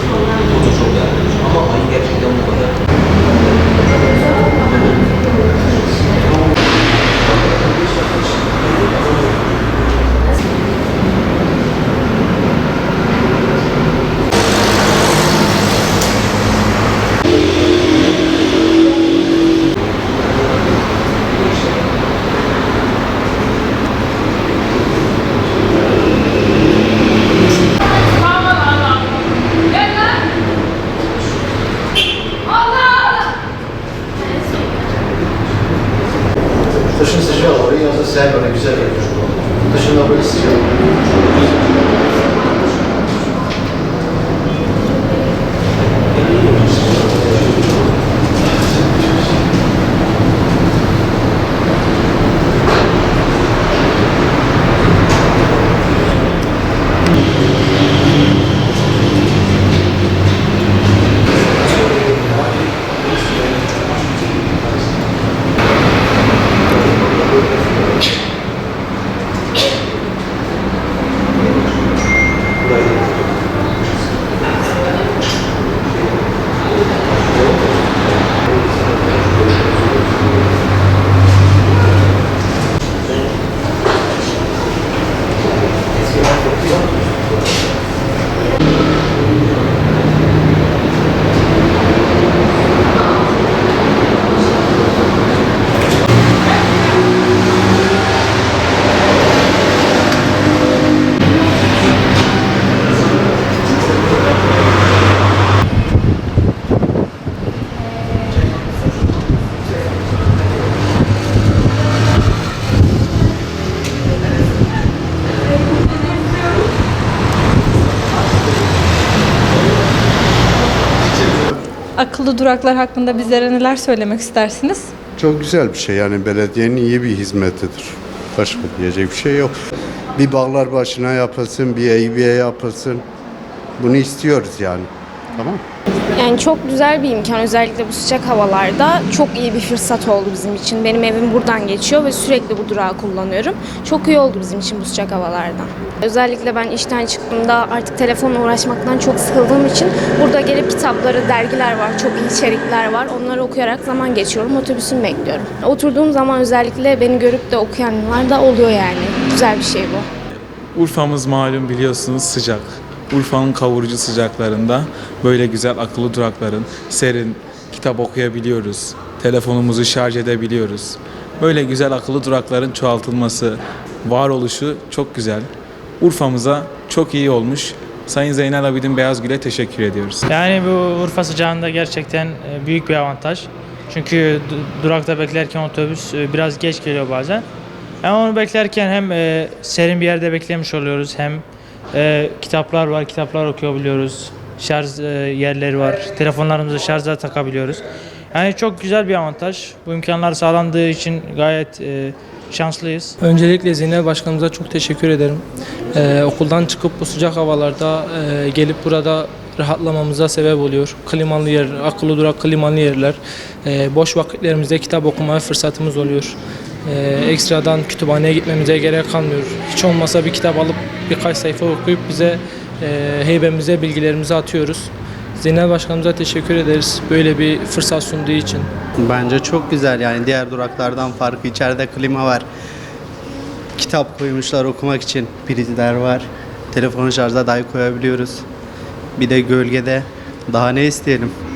color. question. Akıllı duraklar hakkında bizlere neler söylemek istersiniz? Çok güzel bir şey yani belediyenin iyi bir hizmetidir. Başka diyecek bir şey yok. Bir bağlar başına yapılsın, bir eybiye yapılsın. Bunu istiyoruz yani. Tamam Yani çok güzel bir imkan özellikle bu sıcak havalarda çok iyi bir fırsat oldu bizim için. Benim evim buradan geçiyor ve sürekli bu durağı kullanıyorum. Çok iyi oldu bizim için bu sıcak havalarda. Özellikle ben işten çıktığımda artık telefonla uğraşmaktan çok sıkıldığım için burada gelip kitapları, dergiler var, çok iyi içerikler var. Onları okuyarak zaman geçiyorum, otobüsümü bekliyorum. Oturduğum zaman özellikle beni görüp de okuyanlar da oluyor yani. Güzel bir şey bu. Urfa'mız malum biliyorsunuz sıcak. Urfa'nın kavurucu sıcaklarında böyle güzel akıllı durakların serin kitap okuyabiliyoruz. Telefonumuzu şarj edebiliyoruz. Böyle güzel akıllı durakların çoğaltılması, varoluşu çok güzel. Urfa'mıza çok iyi olmuş. Sayın Zeynel Abidin Beyazgül'e teşekkür ediyoruz. Yani bu Urfa sıcağında gerçekten e, büyük bir avantaj. Çünkü du- durakta beklerken otobüs e, biraz geç geliyor bazen. Ama onu beklerken hem e, serin bir yerde beklemiş oluyoruz hem e, kitaplar var, kitaplar okuyabiliyoruz. Şarj e, yerleri var, telefonlarımızı şarja takabiliyoruz. Yani çok güzel bir avantaj. Bu imkanlar sağlandığı için gayet e, şanslıyız. Öncelikle Zeynep Başkanımıza çok teşekkür ederim. Ee, okuldan çıkıp bu sıcak havalarda e, gelip burada rahatlamamıza sebep oluyor. Klimalı yer, akıllı durak klimalı yerler. Ee, boş vakitlerimizde kitap okumaya fırsatımız oluyor. Ee, ekstradan kütüphaneye gitmemize gerek kalmıyor. Hiç olmasa bir kitap alıp birkaç sayfa okuyup bize e, heybemize bilgilerimizi atıyoruz. Zeynep Başkanımıza teşekkür ederiz böyle bir fırsat sunduğu için. Bence çok güzel yani diğer duraklardan farkı içeride klima var. Kitap koymuşlar okumak için. Prizler var. Telefonu şarja dahi koyabiliyoruz. Bir de gölgede daha ne isteyelim?